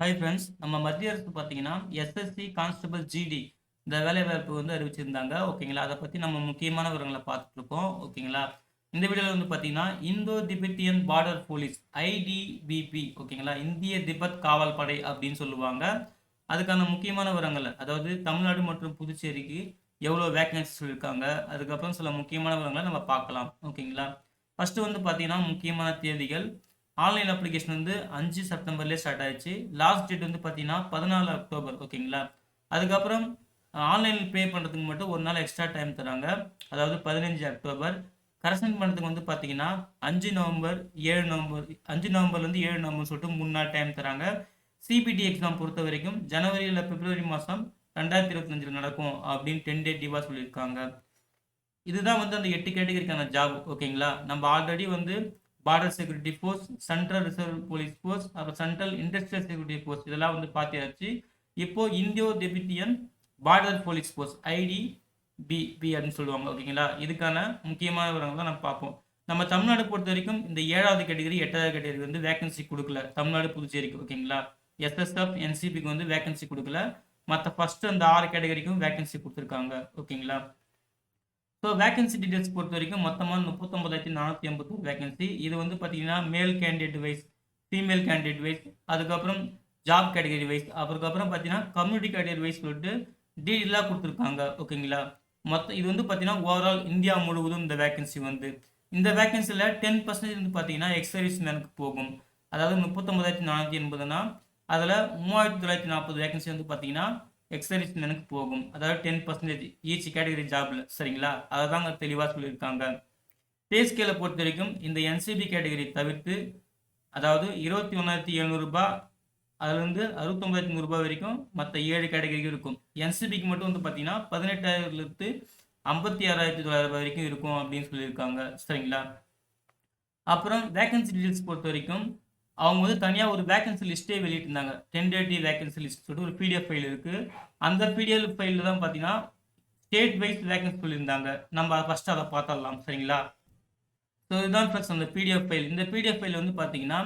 Hi friends நம்ம மத்திய அரசு பார்த்தீங்கன்னா எஸ்எஸ்சி கான்ஸ்டபிள் ஜிடி இந்த வேலைவாய்ப்பு வந்து அறிவிச்சிருந்தாங்க. ஓகேங்களா அதை பற்றி நம்ம முக்கியமான விவரங்களை பார்த்துட்டு இருக்கோம். ஓகேங்களா இந்த வீடியோவில் வந்து பார்த்தீங்கன்னா Indo Tibetan border police ITBP ஓகேங்களா இந்திய திபெத் காவல் படை அப்படின்னு சொல்லுவாங்க. அதுக்கான முக்கியமான விவரங்கள் அதாவது தமிழ்நாடு மற்றும் புதுச்சேரிக்கு எவ்வளோ வேக்கன்சிஸ் இருக்காங்க? அதுக்கப்புறம் சில முக்கியமான விவரங்களை நம்ம பார்க்கலாம். ஓகேங்களா ஃபஸ்ட்டு வந்து பார்த்தீங்கன்னா முக்கியமான தேதிகள். ஆன்லைன் அப்ளிகேஷன் வந்து அஞ்சு செப்டம்பர்லேயே ஸ்டார்ட் ஆயிடுச்சு. லாஸ்ட் டேட் வந்து பார்த்தீங்கன்னா பதினாலு அக்டோபர் ஓகேங்களா அதுக்கப்புறம் ஆன்லைனில் பே பண்ணுறதுக்கு மட்டும் ஒரு நாள் எக்ஸ்ட்ரா டைம் தராங்க. அதாவது பதினஞ்சு அக்டோபர் கரெக்ஷன் பண்ணுறதுக்கு வந்து பார்த்தீங்கன்னா அஞ்சு நவம்பர் ஏழு நவம்பர் அஞ்சு நவம்பர்லேருந்து ஏழு நவம்பர் சொல்லிட்டு மூணு நாள் டைம் தராங்க சிபிடி எக்ஸாம் பொறுத்த வரைக்கும் ஜனவரி இல்லை பிப்ரவரி மாதம் ரெண்டாயிரத்தி இருபத்தஞ்சில் நடக்கும் அப்படின்னு டென் டே டிவாக சொல்லியிருக்காங்க. இதுதான் வந்து அந்த எட்டு கேட்டகரிக்கான ஜாப் ஓகேங்களா நம்ம ஆல்ரெடி வந்து border security force central reserve police force அப்புறம் சென்ட்ரல் இண்டஸ்ட்ரியல் செக்யூரிட்டி ஃபோர்ஸ் இதெல்லாம் வந்து பார்த்தியாச்சு இப்போ Indo Tibetan border police force IT B P அப்படின்னு சொல்லுவாங்க ஓகேங்களா? இதுக்கான முக்கியமான விவரங்கள் தான் நம்ம பார்ப்போம். நம்ம தமிழ்நாடு பொறுத்த வரைக்கும் இந்த ஏழாவது கேட்டகரி எட்டாவது கேட்டகரி வந்து வேகன்சி கொடுக்கல. தமிழ்நாடு புதுச்சேரிக்கு ஓகேங்களா? எஸ்எஸ்எஃப் என்சிபிக்கு வந்து வேகன்சி கொடுக்கல. மற்ற ஃபர்ஸ்ட் அந்த ஆறு கேட்டகரிக்கும் வேகன்சி கொடுத்துருக்காங்க ஓகேங்களா? ஸோ வேகன்சி டீடைல்ஸ் பொறுத்த வரைக்கும் மொத்தமாக முப்பத்தொம்பதாயிரத்தி நானூற்றி எண்பத்தோரு வேகன்சி இது வந்து பார்த்தீங்கன்னா male candidate wise female candidate wise அதுக்கப்புறம் ஜாப் கேட்டகரி வைஸ் அதுக்கப்புறம் பார்த்தீங்கன்னா கம்யூனிட்டி கேட்டகரி வைஸ் சொல்லிட்டு டீடெயிலாக கொடுத்துருக்காங்க. ஓகேங்களா மொத்தம் இது வந்து பார்த்தீங்கன்னா ஓவரால் இந்தியா முழுவதும் இந்த வேகன்சி வந்து. இந்த வேகன்சியில் டென் பர்சன்டேஜ் வந்து பார்த்தீங்கன்னா எக்ஸர்வீஸ் மேனுக்கு போகும். அதாவது முப்பத்தொம்பதாயிரத்தி நானூற்றி எண்பதுனா அதில் மூவாயிரத்தி தொள்ளாயிரத்தி நாற்பது வேகன்சி வந்து பார்த்தீங்கன்னா எக்ஸர்வீஸ் எனக்கு போகும். அதாவது டென் பர்சன்டேஜ் ஈச் கேட்டகரி ஜாப்ல சரிங்களா? அதை தாங்க தெளிவாக சொல்லியிருக்காங்க பே ஸ்கேலை பொறுத்த வரைக்கும் இந்த என்சிபி கேட்டகரி தவிர்த்து அதாவது இருபத்தி ஒன்றாயிரத்தி எழுநூறுபா அதுலேருந்து அறுபத்தொம்பதாயிரத்தி நூறுரூபா வரைக்கும் மற்ற ஏழு கேட்டகரிக்கும் இருக்கும். என்சிபிக்கு மட்டும் வந்து பார்த்தீங்கன்னா பதினெட்டாயிரத்துலேருந்து ஐம்பத்தி ஆறாயிரத்தி தொள்ளாயிரம் ரூபாய் வரைக்கும் இருக்கும் அப்படின்னு சொல்லியிருக்காங்க. சரிங்களா? அப்புறம் வேகன்சி டீட்டெயில்ஸ் பொறுத்த வரைக்கும் அவங்க வந்து தனியாக ஒரு வேகன்சி லிஸ்ட்டே வெளியிட்டிருந்தாங்க. டென்டேட்டிவ் வேகன்சி லிஸ்ட் சொல்லிட்டு ஒரு பிடிஎஃப் ஃபைல் இருக்குது அந்த பிடிஎஃப் ஃபைலில் தான் பார்த்தீங்கன்னா ஸ்டேட் வைஸ் வேகன்சி சொல்லியிருந்தாங்க. நம்ம ஃபஸ்ட்டு அதை பார்த்துடலாம் சரிங்களா? ஸோ இதுதான் ஃப்ரெண்ட்ஸ் அந்த பிடிஎஃப் ஃபைல் இந்த பிடிஎஃப் ஃபைல் வந்து பார்த்தீங்கன்னா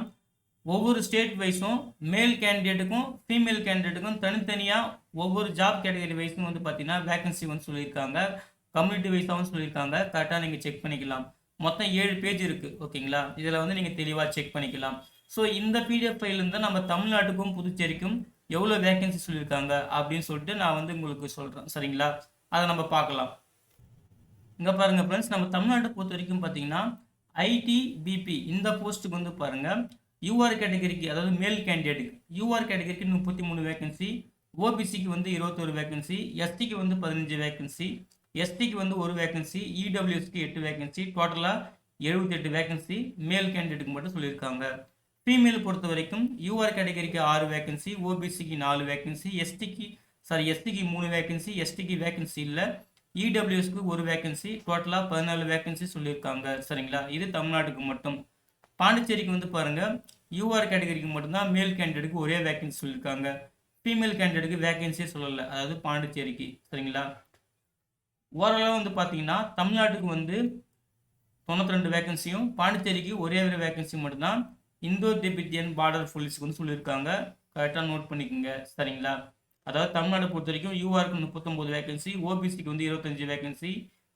ஒவ்வொரு ஸ்டேட் வைஸும் மேல் கேண்டிடேட்டுக்கும் ஃபீமேல் கேண்டிடேட்டுக்கும் தனித்தனியாக ஒவ்வொரு ஜாப் கேட்டகரி வைஸும் வந்து பார்த்தீங்கன்னா வேகன்சி வந்து சொல்லியிருக்காங்க. கம்யூனிட்டி வைஸாகவும் சொல்லியிருக்காங்க. கரெக்டாக நீங்கள் செக் பண்ணிக்கலாம். மொத்தம் ஏழு பேஜ் இருக்குது ஓகேங்களா? இதில் வந்து நீங்கள் தெளிவாக செக் பண்ணிக்கலாம். ஸோ இந்த பிடிஎஃப் ஃபைல்லேருந்து நம்ம தமிழ்நாட்டுக்கும் புதுச்சேரிக்கும் எவ்வளோ வேகன்சி சொல்லியிருக்காங்க அப்படின்னு சொல்லிட்டு நான் வந்து உங்களுக்கு சொல்கிறேன் சரிங்களா? அதை நம்ம பார்க்கலாம். இங்கே பாருங்கள் ஃப்ரெண்ட்ஸ் நம்ம தமிழ்நாட்டை பொறுத்த வரைக்கும் பார்த்தீங்கன்னா ஐடி பிபி இந்த போஸ்ட்டுக்கு வந்து பாருங்கள் யூஆர் கேட்டகரிக்கு அதாவது மேல் கேண்டிடேட்டுக்கு யூஆர் கேட்டகரிக்கு முப்பத்தி மூணு வேகன்சி ஓபிசிக்கு வந்து இருபத்தொரு வேகன்சி எஸ்டிக்கு வந்து பதினஞ்சு வேகன்சி எஸ்டிக்கு வந்து ஒரு வேகன்சி இடபிள்யூஎஸ்க்கு எட்டு வேகன்சி டோட்டலாக எழுபத்தெட்டு வேகன்சி மேல் கேண்டிடேட்டுக்கு மட்டும் சொல்லியிருக்காங்க. ஃபீமேல் பொறுத்த வரைக்கும் யூஆர் கேட்டகரிக்கு ஆறு வேகன்சி ஓபிசிக்கு நாலு வேகன்சி எஸ்டிக்கு சாரி எஸ்டிக்கு மூணு வேகன்சி எஸ்டிக்கு வேகன்சி இல்லை. இடபிள்யூஎஸ்க்கு ஒரு வேகன்சி டோட்டலாக பதினாலு வேகன்சி சொல்லியிருக்காங்க. சரிங்களா? இது தமிழ்நாட்டுக்கு மட்டும். பாண்டிச்சேரிக்கு வந்து பாருங்கள் யூஆர் கேட்டகரிக்கு மட்டும்தான் மேல் கேண்டிடேட்டுக்கு ஒரே வேகன்சி சொல்லியிருக்காங்க. ஃபீமேல் கேண்டிடேட்டுக்கு வேகன்சியே சொல்லலை அதாவது பாண்டிச்சேரிக்கு. சரிங்களா? ஓரளவு வந்து பார்த்தீங்கன்னா தமிழ்நாட்டுக்கு வந்து தொண்ணூற்றி ரெண்டு வேகன்சியும் பாண்டிச்சேரிக்கு ஒரே ஒரு வேகன்சி மட்டும்தான் இந்தோ திபெத்தியன் பார்டர் போலீஸ்க்கு வந்து சொல்லியிருக்காங்க. கரெக்டாக நோட் பண்ணிக்கோங்க. சரிங்களா? அதாவது தமிழ்நாடு பொறுத்த வரைக்கும் யூஆருக்கு முப்பத்தொம்போது வேகன்சி ஓபிசிக்கு வந்து இருபத்தஞ்சி வேகன்சி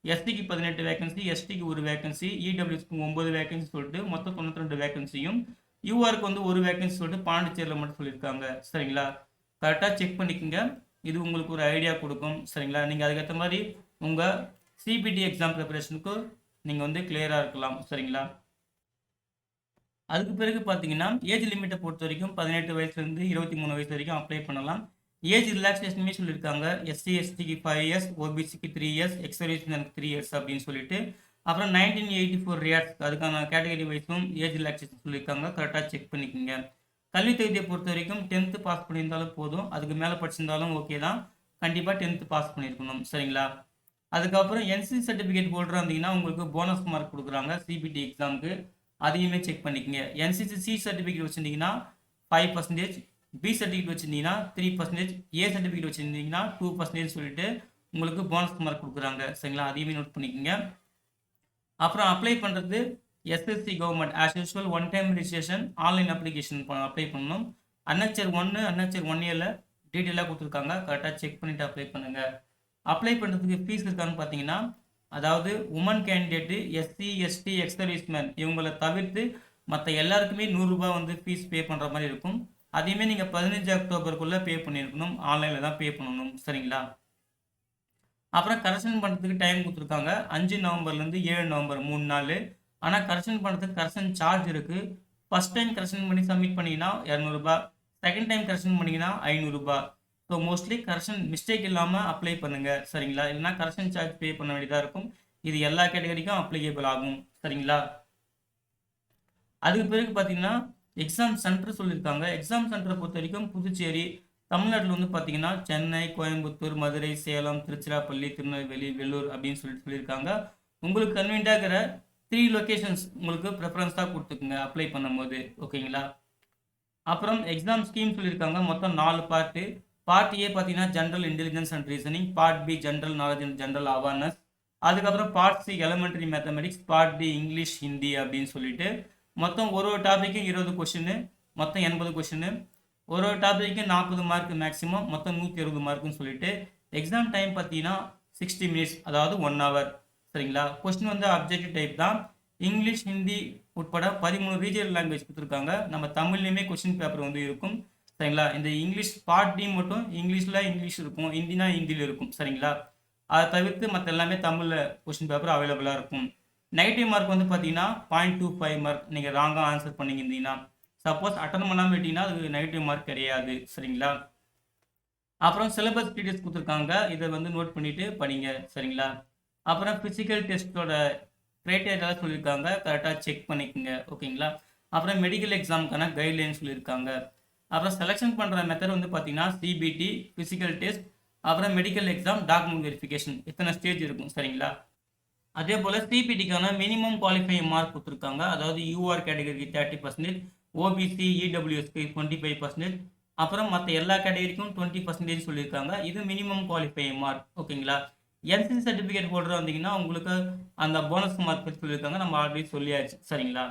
எஸ்டிக்கு பதினெட்டு வேகன்சி எஸ்டிக்கு ஒரு வேகன்சி இடபிள்யூஸ்க்கு ஒம்பது வேகன்சி சொல்லிட்டு மொத்தம் தொண்ணூற்றி ரெண்டு வேகன்சியும் யூஆருக்கு வந்து ஒரு வேகன்சி சொல்லிட்டு பாண்டிச்சேரியில் மட்டும் சொல்லியிருக்காங்க. சரிங்களா? கரெக்டாக செக் பண்ணிக்கோங்க. இது உங்களுக்கு ஒரு ஐடியா கொடுக்கும். சரிங்களா? நீங்கள் அதுக்கேற்ற மாதிரி உங்கள் சிபிடி எக்ஸாம் ப்ரிப்பரேஷனுக்கு நீங்கள் வந்து கிளியராக இருக்கலாம். சரிங்களா? அதுக்கு பிறகு பார்த்தீங்கன்னா ஏஜ் லிமிட்டை பொறுத்த வரைக்கும் பதினெட்டு வயசுலேருந்து இருபத்தி மூணு வயசு வரைக்கும் அப்ளை பண்ணலாம். ஏஜ் ரிலாக்ஸேஷனுமே சொல்லியிருக்காங்க. எஸ்சி எஸ்டிக்கு ஃபைவ் இயர்ஸ் ஓபிசிக்கு த்ரீ இயர்ஸ் எக்ஸர்வீஸ்மேனுக்கு த்ரீ இயர்ஸ் அப்படின்னு சொல்லிட்டு. அப்புறம் நைன்டீன் எயிட்டி ஃபோர் ரியாட்ஸ் அதுக்கான கேட்டகரி வைஸும் ஏஜ் ரிலாக்ஸேஷன் சொல்லியிருக்காங்க. கரெக்டாக செக் பண்ணிக்கோங்க. கல்வி தகுதியை பொறுத்த வரைக்கும் டென்த்து பாஸ் பண்ணியிருந்தாலும் போதும். அதுக்கு மேலே படிச்சிருந்தாலும் ஓகே தான். கண்டிப்பாக டென்த்து பாஸ் பண்ணியிருக்கணும். சரிங்களா? அதுக்கப்புறம் என்சி சர்டிஃபிகேட் ஹோல்டராக இருந்தீங்கன்னா உங்களுக்கு போனஸ் மார்க் கொடுக்குறாங்க. சிபிடி எக்ஸாமுக்கு அதையுமே செக் பண்ணிக்கோங்க. என்சிசி சி சர்டிஃபிகேட் வச்சுருந்தீங்கன்னா ஃபைவ் பர்சன்டேஜ் பி சர்டிஃபிகேட் வச்சுருந்தீங்கன்னா த்ரீ பர்சன்டேஜ் ஏ சர்டிஃபிகேட் வச்சுருந்தீங்கன்னா டூ பர்சன்டேஜ் சொல்லிட்டு உங்களுக்கு போனஸ் மார்க் கொடுக்குறாங்க. சரிங்களா? அதையுமே நோட் பண்ணிக்கோங்க. அப்புறம் அப்ளை பண்ணுறது SSC government as usual one time registration online application apply பண்ணணும். அன்னச்சர் ஒன்று அன்னச்சர் ஒன் இயரில் டீட்டெயிலாக கொடுத்துருக்காங்க. கரெக்டாக செக் பண்ணிவிட்டு அப்ளை பண்ணுங்கள் அப்ளை பண்ணுறதுக்கு ஃபீஸ் இருக்கான்னு பார்த்தீங்கன்னா அதாவது woman candidate SC ST ex serviceman இவங்களை தவிர்த்து மற்ற எல்லாருக்குமே நூறுரூபா வந்து ஃபீஸ் பே பண்ணுற மாதிரி இருக்கும். அதையுமே நீங்கள் பதினஞ்சு அக்டோபருக்குள்ளே பே பண்ணியிருக்கணும். ஆன்லைனில் தான் பே பண்ணணும். சரிங்களா? அப்புறம் கரெக்ஷன் பண்ணுறதுக்கு டைம் கொடுத்துருக்காங்க. அஞ்சு நவம்பர்லேருந்து ஏழு நவம்பர் மூணு நாள். ஆனால் கரெக்ஷன் பண்ணுறதுக்கு கரெக்ஷன் சார்ஜ் இருக்குது ஃபஸ்ட் டைம் கரெக்ஷன் பண்ணி சப்மிட் பண்ணிங்கன்னா இரநூறுபா செகண்ட் டைம் கரெக்ஷன் பண்ணிங்கன்னா ஐநூறுரூபா ஸோ மோஸ்ட்லி கரெக்ஷன் மிஸ்டேக் இல்லாமல் அப்ளை பண்ணுங்கள் சரிங்களா? இல்லைனா கரெக்ஷன் சார்ஜ் பே பண்ண வேண்டியதாக இருக்கும். இது எல்லா கேட்டகரிக்கும் அப்ளிகேபிள் ஆகும். சரிங்களா? அதுக்கு பிறகு பார்த்தீங்கன்னா எக்ஸாம் சென்டர் சொல்லியிருக்காங்க. எக்ஸாம் சென்டரை பொறுத்த வரைக்கும் புதுச்சேரி தமிழ்நாட்டில் வந்து பார்த்தீங்கன்னா சென்னை கோயம்புத்தூர் மதுரை சேலம் திருச்சிராப்பள்ளி திருநெல்வேலி வெள்ளூர் அப்படின்னு சொல்லிட்டு சொல்லியிருக்காங்க. உங்களுக்கு கன்வீனியாக இருக்கிற த்ரீ லொக்கேஷன்ஸ் உங்களுக்கு ப்ரிஃபரன்ஸாக கொடுத்துக்குங்க அப்ளை பண்ணும்போது. ஓகேங்களா அப்புறம் எக்ஸாம் ஸ்கீம் சொல்லியிருக்காங்க. மொத்தம் நாலு பார்ட்டு பார்ட் ஏ பார்த்தீங்கன்னா general intelligence and reasoning part B general knowledge and general awareness அதுக்கப்புறம் part C elementary mathematics part D English Hindi அப்படின்னு சொல்லிட்டு மொத்தம் ஒரு ஒரு டாப்பிக்கும் இருபது கொஷின் மொத்தம் எண்பது கொஷின் ஒரு ஒரு டாப்பிக்கும் நாற்பது மார்க் மேக்ஸிமம் மொத்தம் நூற்றி இருபது மார்க்குன்னு சொல்லிட்டு எக்ஸாம் டைம் பார்த்தீங்கன்னா சிக்ஸ்டி மினிட்ஸ் அதாவது ஒன் ஹவர் சரிங்களா? கொஸ்டின் வந்து அப்ஜெக்டிவ் டைப் தான். இங்கிலீஷ் ஹிந்தி உட்பட பதிமூணு ரீஜியல் லாங்குவேஜ் கொடுத்துருக்காங்க. நம்ம தமிழ்லையுமே கொஸ்டின் பேப்பர் வந்து இருக்கும். சரிங்களா? இந்த இங்கிலீஷ் பார்ட் டி மட்டும் இங்கிலீஷில் இங்கிலீஷ் இருக்கும் ஹிந்தினா ஹிந்தியில் இருக்கும் சரிங்களா? அதை தவிர்த்து மற்ற எல்லாமே தமிழில் கொஸ்டின் பேப்பர் அவைலபிளாக இருக்கும். நெகட்டிவ் மார்க் வந்து பார்த்தீங்கன்னா பாயிண்ட் டூ ஃபைவ் மார்க் நீங்கள் ராங்காக ஆன்சர் பண்ணியிருந்தீங்கன்னா சப்போஸ் அட்டன் பண்ணாமல் விட்டிங்கன்னா அது நெகட்டிவ் மார்க் கிடையாது சரிங்களா? அப்புறம் சிலபஸ் டீட்டெயில்ஸ் கொடுத்துருக்காங்க. இதை வந்து நோட் பண்ணிவிட்டு படிங்க சரிங்களா? அப்புறம் ஃபிசிக்கல் டெஸ்ட்டோட க்ரைட்டேரியாலாம் சொல்லியிருக்காங்க கரெக்டாக செக் பண்ணிக்கோங்க ஓகேங்களா அப்புறம் மெடிக்கல் எக்ஸாமுக்கான கைட்லைன் சொல்லியிருக்காங்க. அப்புறம் செலெக்ஷன் பண்ணுற மெத்தட் வந்து பார்த்தீங்கன்னா சிபிடி ஃபிசிக்கல் டெஸ்ட் அப்புறம் மெடிக்கல் எக்ஸாம் டாக்குமெண்ட் வெரிஃபிகேஷன் இத்தனை ஸ்டேஜ் இருக்கும் சரிங்களா? அதே போல் சிபிடிக்கான மினிமம் குவாலிஃபைங் மார்க் கொடுத்துருக்காங்க. அதாவது யூஆர் கேட்டகரிக்கு தேர்ட்டி பர்சன்டேஜ் ஓபிசி இடபிள்யூஎஸ்க்கு டுவெண்ட்டி ஃபைவ் பர்சன்டேஜ் அப்புறம் மற்ற எல்லா கேட்டகரிக்கும் டுவெண்ட்டி பர்சன்டேஜ் சொல்லியிருக்காங்க. இது மினிமம் குவாலிஃபைங் மார்க் ஓகேங்களா என்சிசி சர்டிஃபிகேட் ஹோல்டர் வந்தீங்கன்னா உங்களுக்கு அந்த போனஸ் மார்க் பற்றி சொல்லியிருக்காங்க. நம்ம ஆல்ரெடி சொல்லியாச்சு சரிங்களா?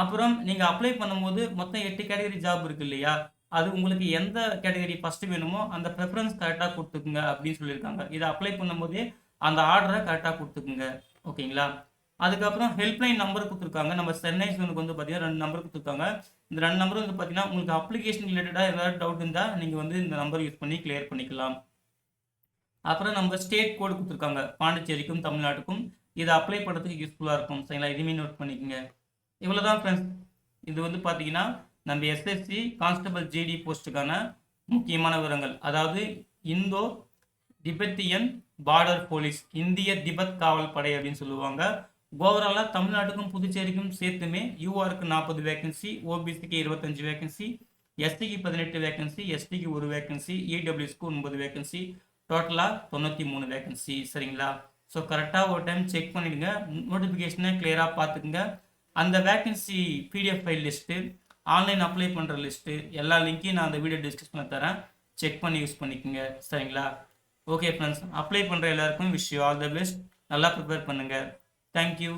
அப்புறம் நீங்கள் அப்ளை பண்ணும்போது மொத்தம் எட்டு கேட்டகரி ஜாப் இருக்கு இல்லையா? அது உங்களுக்கு எந்த கேட்டகரி ஃபஸ்ட்டு வேணுமோ அந்த ப்ரிஃபரன்ஸ் கரெக்டாக கொடுத்துக்குங்க அப்படின்னு சொல்லியிருக்காங்க. இதை அப்ளை பண்ணும்போதே அந்த ஆர்டரை கரெக்டாக கொடுத்துக்குங்க. ஓகேங்களா? அதுக்கப்புறம் ஹெல்ப்லைன் நம்பர் கொடுத்துருக்காங்க. நம்ம சென்னை ஜோனுக்கு வந்து பார்த்தீங்கன்னா ரெண்டு நம்பர் கொடுத்துருக்காங்க. இந்த ரெண்டு நம்பர் வந்து பார்த்தீங்கன்னா உங்களுக்கு அப்ளிகேஷன் ரிலேட்டடாக ஏதாவது டவுட் இருந்தால் நீங்கள் வந்து இந்த நம்பர் யூஸ் பண்ணி கிளியர் பண்ணிக்கலாம். அப்புறம் நம்ம ஸ்டேட் கோடு கொடுத்துருக்காங்க. பாண்டிச்சேரிக்கும் தமிழ்நாட்டுக்கும். இதை அப்ளை பண்ணுறதுக்கு யூஸ்ஃபுல்லாக இருக்கும். சரிங்களா? இதுவுமே நோட் பண்ணிக்கோங்க. இவ்வளோ தான் ஃப்ரெண்ட்ஸ் இது வந்து பார்த்தீங்கன்னா நம்ம எஸ்எஸ்சி கான்ஸ்டபிள் ஜிடி போஸ்ட்டுக்கான முக்கியமான விவரங்கள். அதாவது இந்தோ திபெத்தியன் பார்டர் போலீஸ் இந்திய திபெத் காவல் படை அப்படின்னு சொல்லுவாங்க. ஓவராலாக தமிழ்நாட்டுக்கும் புதுச்சேரிக்கும் சேர்த்துமே யூஆருக்கு நாற்பது வேகன்சி ஓபிசிக்கு இருபத்தஞ்சு வேகன்சி எஸ்டிக்கு பதினெட்டு வேகன்சி எஸ்டிக்கு ஒரு வேகன்சி இடபிள்யூஸ்க்கு ஒன்பது வேகன்சி டோட்டலாக தொண்ணூற்றி மூணு வேகன்சி சரிங்களா? ஸோ கரெக்டாக ஒரு டைம் செக் பண்ணிடுங்க. நோட்டிஃபிகேஷனை கிளியராக பார்த்துக்குங்க. அந்த vacancy PDF file list online apply பண்ணுற லிஸ்ட்டு எல்லா லிங்க்கையும் நான் அந்த வீடியோ டிஸ்கிரிப்ஷனில் தரேன். செக் பண்ணி யூஸ் பண்ணிக்கோங்க. சரிங்களா? ஓகே ஃப்ரெண்ட்ஸ் அப்ளை பண்ணுற எல்லாருக்கும் wish you all the best நல்லா ப்ரிப்பேர் பண்ணுங்கள் தேங்க்யூ